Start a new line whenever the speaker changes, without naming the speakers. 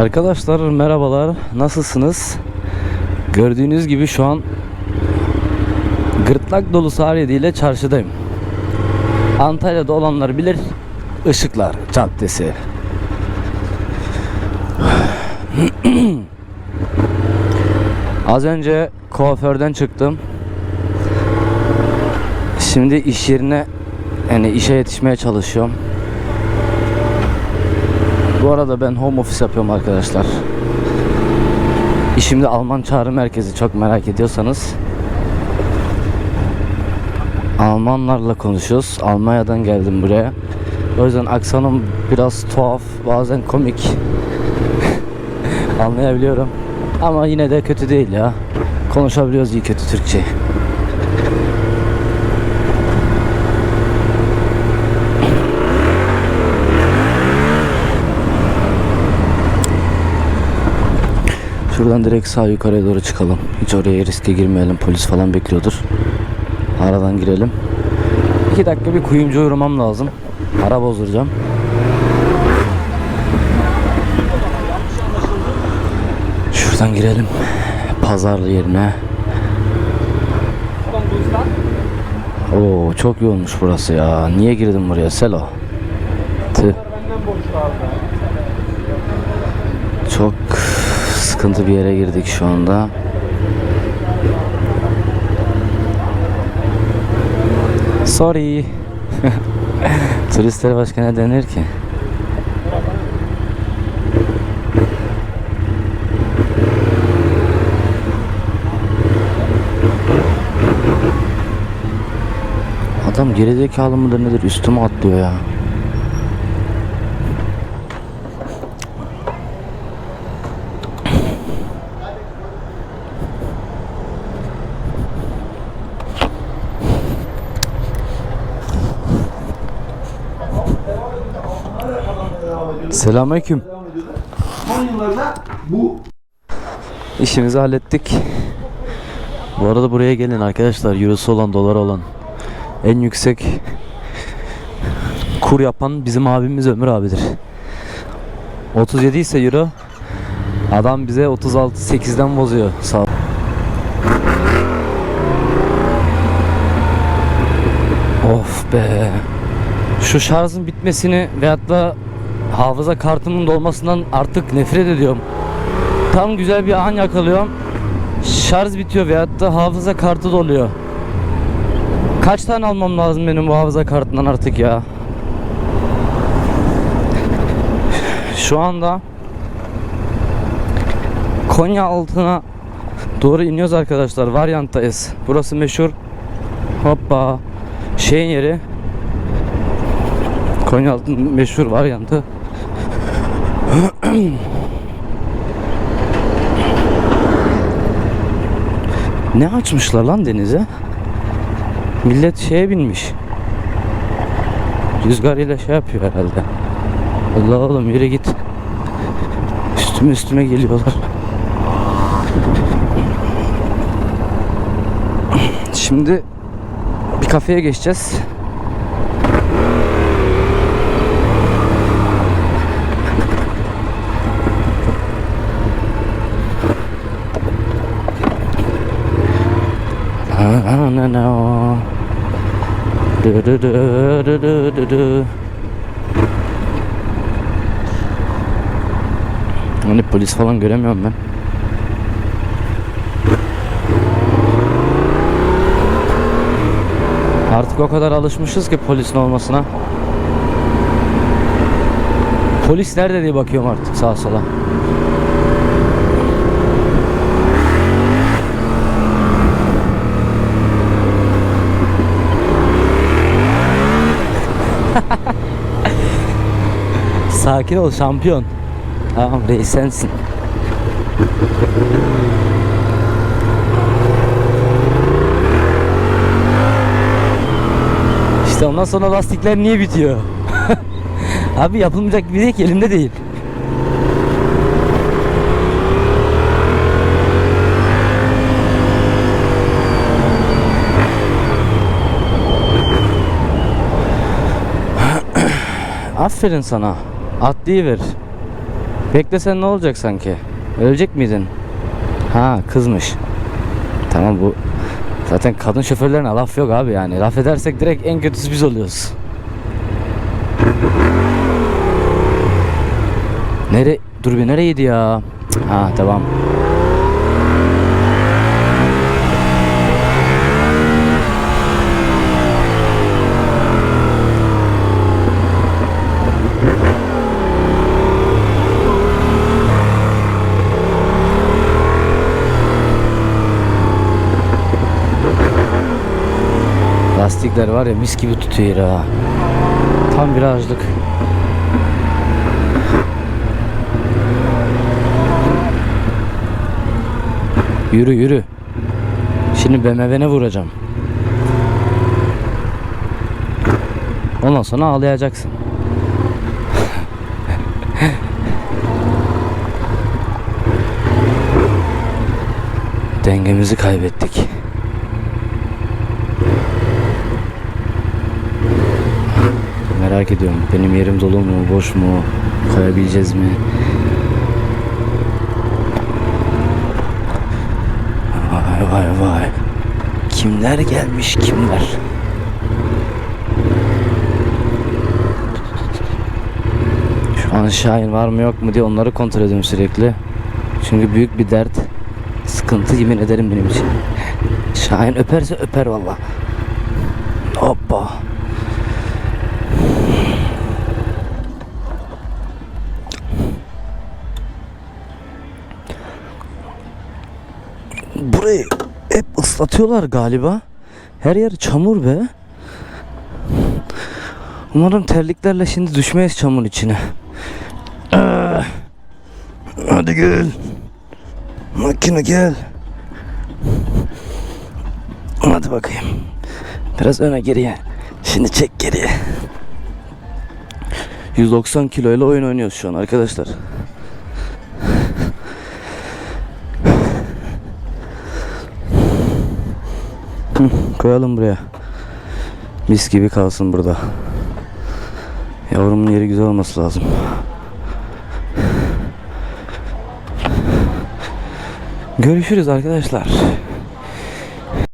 Arkadaşlar merhabalar. Nasılsınız? Gördüğünüz gibi şu an gırtlak dolu Sariye ile çarşıdayım. Antalya'da olanlar bilir. Işıklar Caddesi. Az önce kuaförden çıktım. Şimdi iş yerine yani işe yetişmeye çalışıyorum. Bu arada ben home office yapıyorum arkadaşlar. İşimde Alman çağrı merkezi çok merak ediyorsanız. Almanlarla konuşuyoruz. Almanya'dan geldim buraya. O yüzden aksanım biraz tuhaf, bazen komik. Anlayabiliyorum. Ama yine de kötü değil ya. Konuşabiliyoruz iyi kötü Türkçe. Şuradan direkt sağ yukarıya doğru çıkalım. Hiç oraya riske girmeyelim. Polis falan bekliyordur. Aradan girelim. İki dakika bir kuyumcu uğramam lazım. Ara bozduracağım. Şuradan girelim. Pazar yerine. Oo çok yoğunmuş burası ya. Niye girdim buraya Selo? Tüh. Çok sıkıntı bir yere girdik şu anda. Sorry. Turistlere başka ne denir ki? Adam gerizekalı mıdır nedir üstüme atlıyor ya. Selamünaleyküm.
Son yıllarda bu
İşimizi hallettik. Bu arada buraya gelin arkadaşlar. Eurosu olan, doları olan. En yüksek kur yapan bizim abimiz Ömür abidir. 37 ise euro. Adam bize 36 8'den bozuyor. Sağ. Of be. Şu şarjın bitmesini veyahut da hafıza kartımın dolmasından artık nefret ediyorum. Tam güzel bir an yakalıyorum. Şarj bitiyor veyahut da hafıza kartı doluyor. Kaç tane almam lazım benim bu hafıza kartından artık ya? Şu anda Konya altına doğru iniyoruz arkadaşlar. Varyanttayız. Burası meşhur. Hoppa. Şeyin yeri. Konya altının meşhur varyantı. Ne açmışlar lan denize? Millet şeye binmiş. Rüzgar ile şey yapıyor herhalde. Allah oğlum yürü git. Üstüme üstüme geliyorlar. Şimdi bir kafeye geçeceğiz. No, no. Du, du, du, du, du, du, du. Hani polis falan göremiyorum ben. Artık o kadar alışmışız ki polisin olmasına. Polis nerede diye bakıyorum artık sağa sola. Sakin ol şampiyon. Tamam reis sensin. İşte ondan sonra lastikler niye bitiyor? Abi yapılmayacak bir şey ki elimde değil. Aferin sana. Atlayıver. Beklesen ne olacak sanki? Ölecek miydin? Ha kızmış. Tamam bu zaten kadın şoförlerine laf yok abi yani. Laf edersek direkt en kötüsü biz oluyoruz. Nere dur bir nereydi ya? Ha tamam. Lastikler var ya mis gibi tutuyor ha. Tam virajlık. Yürü yürü. Şimdi BMW'ne vuracağım. Ondan sonra ağlayacaksın. Dengemizi kaybettik. Merak ediyorum. Benim yerim dolu mu, boş mu? Kayabileceğiz mi? Vay vay vay. Kimler gelmiş kimler? Şu an Şahin var mı yok mu diye onları kontrol ediyorum sürekli. Çünkü büyük bir dert. Sıkıntı yemin ederim benim için. Şahin öperse öper valla. Hoppa. Islatıyorlar galiba. Her yer çamur be. Umarım terliklerle şimdi düşmeyiz çamur içine. Ah. Hadi gel. Makine gel. Hadi bakayım. Biraz öne geriye. Şimdi çek geriye. 190 kiloyla oyun oynuyoruz şu an arkadaşlar. Koyalım buraya. Mis gibi kalsın burada. Yavrumun yeri güzel olması lazım. Görüşürüz arkadaşlar.